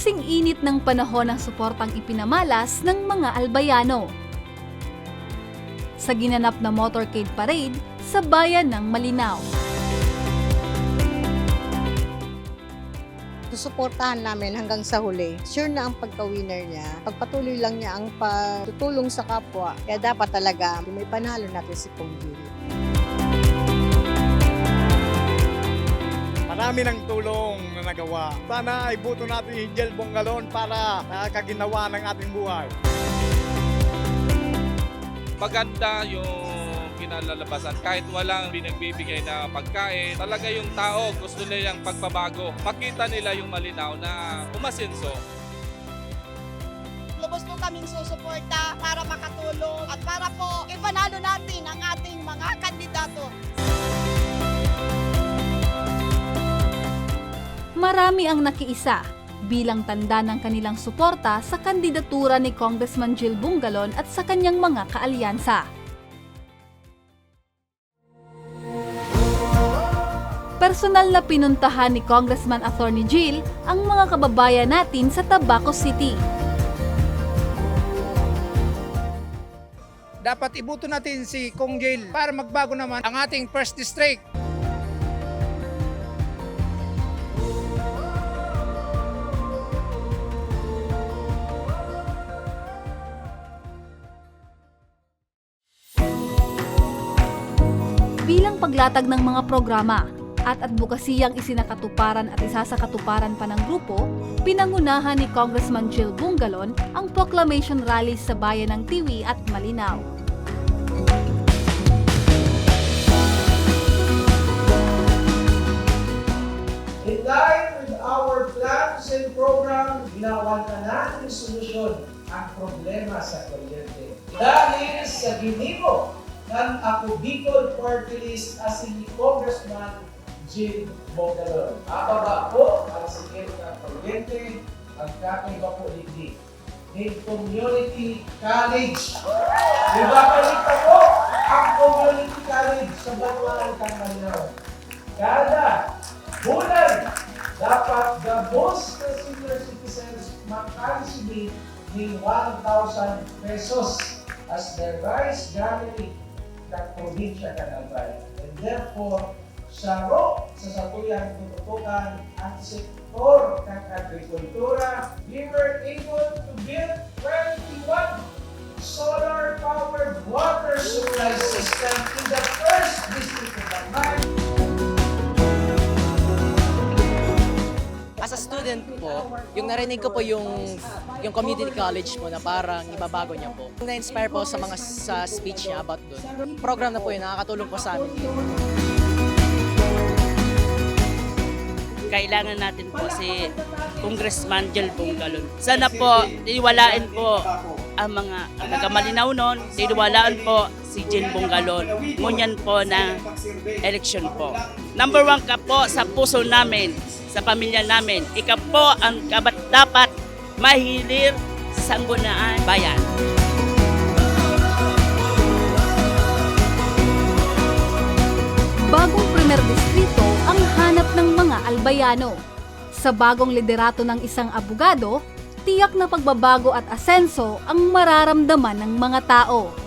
Kasing init ng panahon ng suportang ipinamalas ng mga albayano. Sa ginanap na motorcade parade sa bayan ng Malinaw. susuportahan namin hanggang sa huli. Sure na ang pagka-winner niya. Pagpatuloy lang niya ang pagtutulong sa kapwa. Kaya dapat talaga may panalo natin si Pong Gil. Marami ng tulong na nagawa. Sana ay buto natin si Jel Bongalon para nakakaginawa ng ating buhay. maganda yung kinalalabasan. Kahit walang binagbibigay na pagkain, talaga yung tao gusto nilang pagbabago. Makita nila yung malinaw na umasenso. lubos po kaming susuporta para makatulong at para po ipanalo natin ang ating mga kandidato. Marami ang nakiisa bilang tanda ng kanilang suporta sa kandidatura ni Congressman Jill Bungalon at sa kanyang mga kaalyansa. Personal na pinuntahan ni Congressman Attorney Jill ang mga kababayan natin sa Tabaco City. dapat ibuto natin si Kong Jail para magbago naman ang ating first district. Bilang paglatag ng mga programa at advokasiyang isinakatuparan at isa sa katuparan pa ng grupo, pinangunahan ni Congressman Jill Bungalon ang proclamation rally sa bayan ng Tiwi at Malinaw. In line with our plans and program, ginawan na natin solusyon ang problema sa kuryente. Dahil sa ginimo ng Ako Bicol Party List as si Congressman Jim Bogalon. Ababa po ang sikip ng kuryente, ang kakaiba po hindi. In Community College. Ibabalita po ang Community College sa Banwaan Kananaw. Kada bulan, dapat gabos na senior citizens makareceive ng 1,000 pesos as their rice gamit ng probinsya Canabay. And therefore, saro sa satuyang tututukan ang sektor ng agrikultura, we were able to build 21 solar-powered water supply system in the student po, yung narinig ko po yung yung community college po na parang ibabago niya po. Na-inspire po sa mga sa speech niya about doon. Program na po yun, nakakatulong po sa amin. kailangan natin po si Congressman Jel Bungalon. Sana po, iwalain po ang mga nagamalinaw nun, iwalaan po si Jel Bungalon. Ngunyan po na election po. Number one ka po sa puso namin, sa pamilya namin. Ikaw po ang kabat dapat mahilir sa sanggunaan bayan. Bagong primer distrito ang hanap ng mga albayano. Sa bagong liderato ng isang abogado, tiyak na pagbabago at asenso ang mararamdaman ng mga tao.